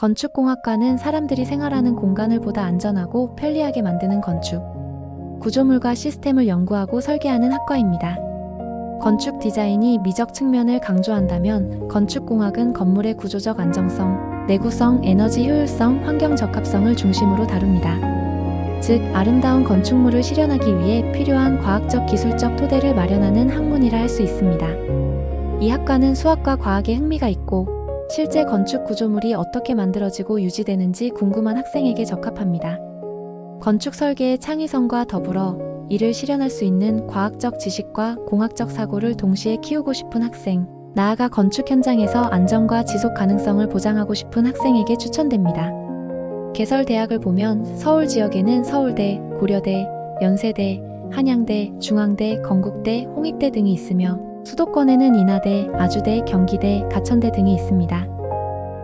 건축공학과는 사람들이 생활하는 공간을 보다 안전하고 편리하게 만드는 건축, 구조물과 시스템을 연구하고 설계하는 학과입니다. 건축 디자인이 미적 측면을 강조한다면 건축공학은 건물의 구조적 안정성, 내구성, 에너지 효율성, 환경 적합성을 중심으로 다룹니다. 즉, 아름다운 건축물을 실현하기 위해 필요한 과학적 기술적 토대를 마련하는 학문이라 할 수 있습니다. 이 학과는 수학과 과학에 흥미가 있고 실제 건축 구조물이 어떻게 만들어지고 유지되는지 궁금한 학생에게 적합합니다. 건축 설계의 창의성과 더불어 이를 실현할 수 있는 과학적 지식과 공학적 사고를 동시에 키우고 싶은 학생, 나아가 건축 현장에서 안정과 지속 가능성을 보장하고 싶은 학생에게 추천됩니다. 개설 대학을 보면 서울 지역에는 서울대, 고려대, 연세대, 한양대, 중앙대, 건국대, 홍익대 등이 있으며 수도권에는 인하대, 아주대, 경기대, 가천대 등이 있습니다.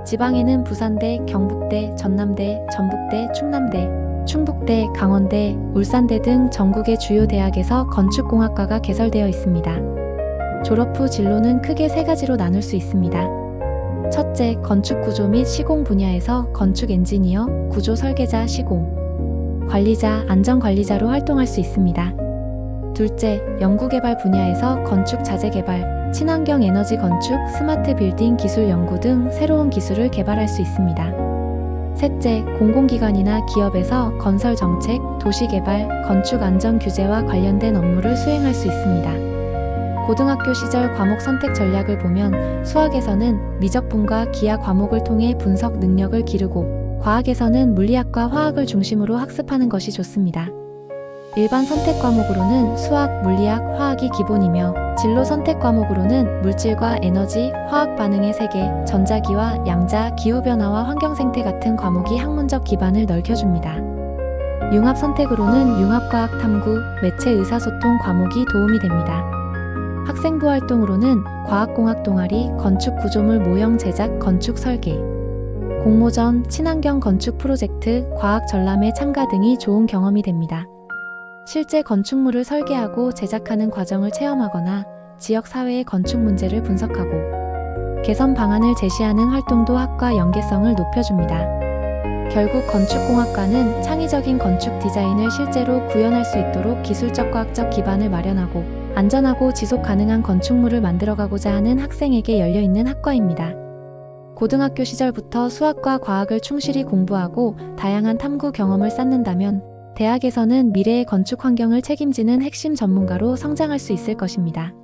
지방에는 부산대, 경북대, 전남대, 전북대, 충남대, 충북대, 강원대, 울산대 등 전국의 주요 대학에서 건축공학과가 개설되어 있습니다. 졸업 후 진로는 크게 세 가지로 나눌 수 있습니다. 첫째, 건축 구조 및 시공 분야에서 건축 엔지니어, 구조 설계자, 시공, 관리자, 안전 관리자로 활동할 수 있습니다. 둘째, 연구개발 분야에서 건축 자재 개발, 친환경 에너지 건축, 스마트 빌딩 기술 연구 등 새로운 기술을 개발할 수 있습니다. 셋째, 공공기관이나 기업에서 건설 정책, 도시 개발, 건축 안전 규제와 관련된 업무를 수행할 수 있습니다. 고등학교 시절 과목 선택 전략을 보면 수학에서는 미적분과 기하 과목을 통해 분석 능력을 기르고 과학에서는 물리학과 화학을 중심으로 학습하는 것이 좋습니다. 일반 선택 과목으로는 수학, 물리학, 화학이 기본이며 진로 선택 과목으로는 물질과 에너지, 화학 반응의 세계, 전자기와 양자, 기후변화와 환경생태 같은 과목이 학문적 기반을 넓혀줍니다. 융합 선택으로는 융합과학 탐구, 매체 의사소통 과목이 도움이 됩니다. 학생부 활동으로는 과학공학 동아리, 건축 구조물 모형 제작, 건축 설계, 공모전, 친환경 건축 프로젝트, 과학 전람회 참가 등이 좋은 경험이 됩니다. 실제 건축물을 설계하고 제작하는 과정을 체험하거나 지역 사회의 건축 문제를 분석하고 개선 방안을 제시하는 활동도 학과 연계성을 높여줍니다. 결국 건축공학과는 창의적인 건축 디자인을 실제로 구현할 수 있도록 기술적 과학적 기반을 마련하고 안전하고 지속 가능한 건축물을 만들어가고자 하는 학생에게 열려있는 학과입니다. 고등학교 시절부터 수학과 과학을 충실히 공부하고 다양한 탐구 경험을 쌓는다면 대학에서는 미래의 건축 환경을 책임지는 핵심 전문가로 성장할 수 있을 것입니다.